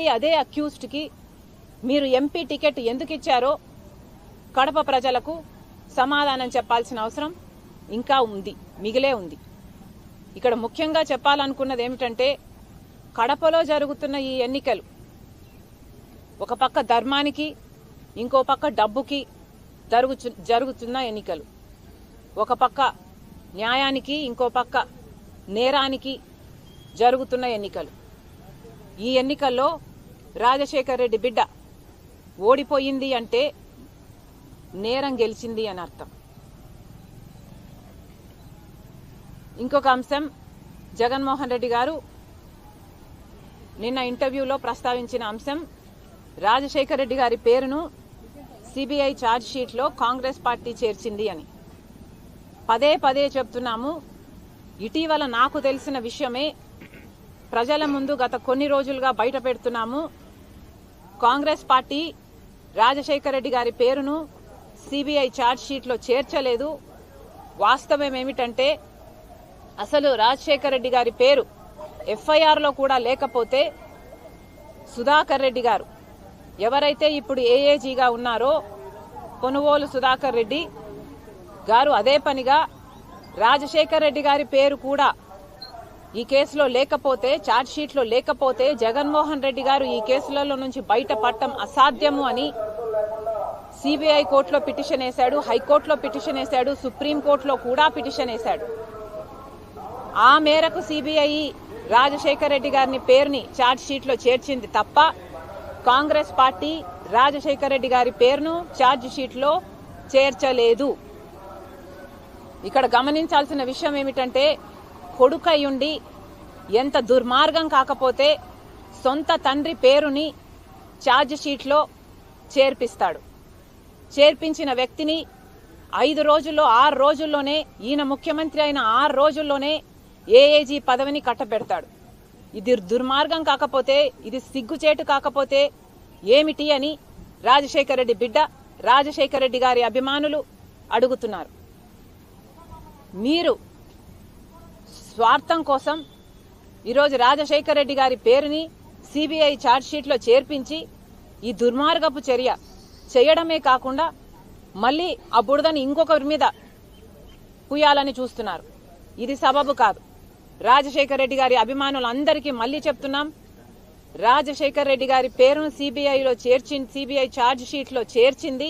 మళ్ళీ అదే అక్యూస్డ్కి మీరు ఎంపీ టికెట్ ఎందుకు ఇచ్చారో కడప ప్రజలకు సమాధానం చెప్పాల్సిన అవసరం ఇంకా ఉంది మిగిలే ఉంది. ఇక్కడ ముఖ్యంగా చెప్పాలనుకున్నది ఏమిటంటే కడపలో జరుగుతున్న ఈ ఎన్నికలు ఒక పక్క ధర్మానికి ఇంకో పక్క డబ్బుకి జరుగుచు జరుగుతున్న ఎన్నికలు ఒక పక్క న్యాయానికి ఇంకో పక్క నేరానికి జరుగుతున్న ఎన్నికలు. ఈ ఎన్నికల్లో రాజశేఖర్ రెడ్డి బిడ్డ ఓడిపోయింది అంటే నేరం గెలిచింది అని అర్థం. ఇంకొక అంశం జగన్మోహన్ రెడ్డి గారు నిన్న ఇంటర్వ్యూలో ప్రస్తావించిన అంశం రాజశేఖర్ రెడ్డి గారి పేరును సిబిఐ ఛార్జ్ షీట్లో కాంగ్రెస్ పార్టీ చేర్చింది అని. పదే పదే చెప్తున్నాము ఇటీవల నాకు తెలిసిన విషయమే ప్రజల ముందు గత కొన్ని రోజులుగా బయట పెడుతున్నాము కాంగ్రెస్ పార్టీ రాజశేఖర రెడ్డి గారి పేరును సిబిఐ ఛార్జ్ షీట్లో చేర్చలేదు. వాస్తవం ఏమిటంటే అసలు రాజశేఖర రెడ్డి గారి పేరు ఎఫ్ఐఆర్లో కూడా లేకపోతే సుధాకర్ రెడ్డి గారు ఎవరైతే ఇప్పుడు ఏఏజీగా ఉన్నారో కొనుగోలు సుధాకర్ రెడ్డి గారు అదే పనిగా రాజశేఖర్ రెడ్డి గారి పేరు కూడా ఈ కేసులో లేకపోతే ఛార్జ్ షీట్లో లేకపోతే జగన్మోహన్ రెడ్డి గారు ఈ కేసులలో నుంచి బయటపడటం అసాధ్యము అని సిబిఐ కోర్టులో పిటిషన్ వేశాడు హైకోర్టులో పిటిషన్ వేశాడు సుప్రీంకోర్టులో కూడా పిటిషన్ వేశాడు. ఆ మేరకు సిబిఐ రాజశేఖర్ రెడ్డి గారిని పేరుని ఛార్జ్ షీట్లో చేర్చింది తప్ప కాంగ్రెస్ పార్టీ రాజశేఖర్ రెడ్డి గారి పేరును ఛార్జ్ షీట్లో చేర్చలేదు. ఇక్కడ గమనించాల్సిన విషయం ఏమిటంటే కొడుకయ్యుండి ఎంత దుర్మార్గం కాకపోతే సొంత తండ్రి పేరుని ఛార్జ్ షీట్లో చేర్పిస్తాడు. చేర్పించిన వ్యక్తిని ఐదు రోజుల్లో ఆరు రోజుల్లోనే ఈయన ముఖ్యమంత్రి అయిన ఆరు రోజుల్లోనే ఏఏజీ పదవిని కట్టబెడతాడు. ఇది దుర్మార్గం కాకపోతే ఇది సిగ్గుచేటు కాకపోతే ఏమిటి అని రాజశేఖర రెడ్డి బిడ్డ రాజశేఖర రెడ్డి గారి అభిమానులు అడుగుతున్నారు. మీరు స్వార్థం కోసం ఈరోజు రాజశేఖర్ రెడ్డి గారి పేరుని సిబిఐ ఛార్జ్షీట్లో చేర్పించి ఈ దుర్మార్గపు చర్య చేయడమే కాకుండా మళ్ళీ ఆ బురదని ఇంకొకరి మీద పుయ్యాలని చూస్తున్నారు. ఇది సబబు కాదు. రాజశేఖర్ రెడ్డి గారి అభిమానులందరికీ మళ్ళీ చెప్తున్నాం. రాజశేఖర్ రెడ్డి గారి పేరును సిబిఐలో చేర్చి సిబిఐ ఛార్జ్ షీట్లో చేర్చింది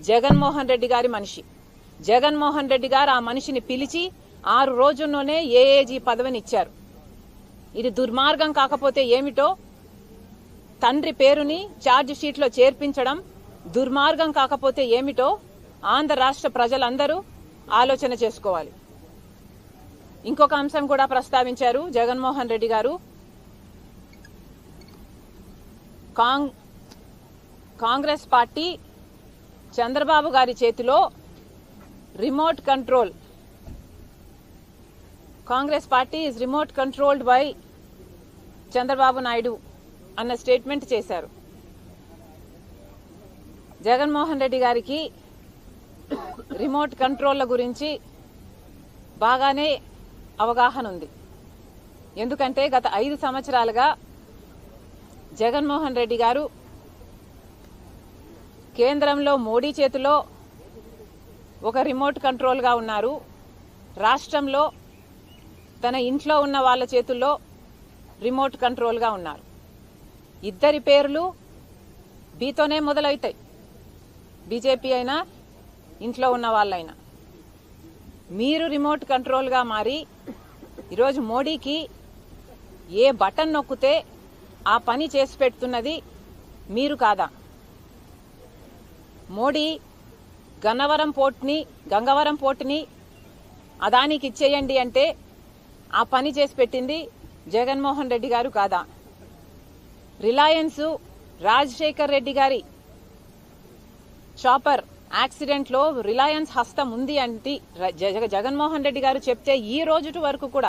జగన్మోహన్ రెడ్డి గారి మనిషి. జగన్మోహన్ రెడ్డి గారు ఆ మనిషిని పిలిచి ఆరు రోజుల్లోనే ఏఏజీ పదవిని ఇచ్చారు ఇది దుర్మార్గం కాకపోతే ఏమిటో తండ్రి పేరుని ఛార్జ్ షీట్లో చేర్పించడం దుర్మార్గం కాకపోతే ఏమిటో ఆంధ్ర రాష్ట్ర ప్రజలందరూ ఆలోచన చేసుకోవాలి. ఇంకొక అంశం కూడా ప్రస్తావించారు జగన్మోహన్ రెడ్డి గారు. కాంగ్ కాంగ్రెస్ పార్టీ చంద్రబాబు గారి చేతిలో remote control Congress party is remote controlled by Chandrababu Naidu అన్న స్టేట్మెంట్ చేశారు. జగన్మోహన్ రెడ్డి గారికి రిమోట్ కంట్రోల్ల గురించి బాగానే అవగాహన ఉంది. ఎందుకంటే గత ఐదు సంవత్సరాలుగా జగన్మోహన్ రెడ్డి గారు కేంద్రంలో మోడీ చేతిలో ఒక రిమోట్ కంట్రోల్గా ఉన్నారు. రాష్ట్రంలో తన ఇంట్లో ఉన్న వాళ్ళ చేతుల్లో రిమోట్ కంట్రోల్గా ఉన్నారు. ఇద్దరి పేర్లు బీతోనే మొదలవుతాయి. బీజేపీ అయినా ఇంట్లో ఉన్న వాళ్ళైనా. మీరు రిమోట్ కంట్రోల్గా మారి ఈరోజు మోడీకి ఏ బటన్ నొక్కితే ఆ పని చేసి పెడుతున్నది మీరు కాదా? మోడీ గన్నవరం పోర్ట్ని గంగవరం పోర్ట్ని అదానికి ఇచ్చేయండి అంటే ఆ పని చేసి పెట్టింది జగన్మోహన్ రెడ్డి గారు కాదా? రిలయన్స్ రాజశేఖర్ రెడ్డి గారి చాపర్ యాక్సిడెంట్లో రిలయన్స్ హస్తం ఉంది అంటే జగన్మోహన్ రెడ్డి గారు చెప్తే ఈ రోజు వరకు కూడా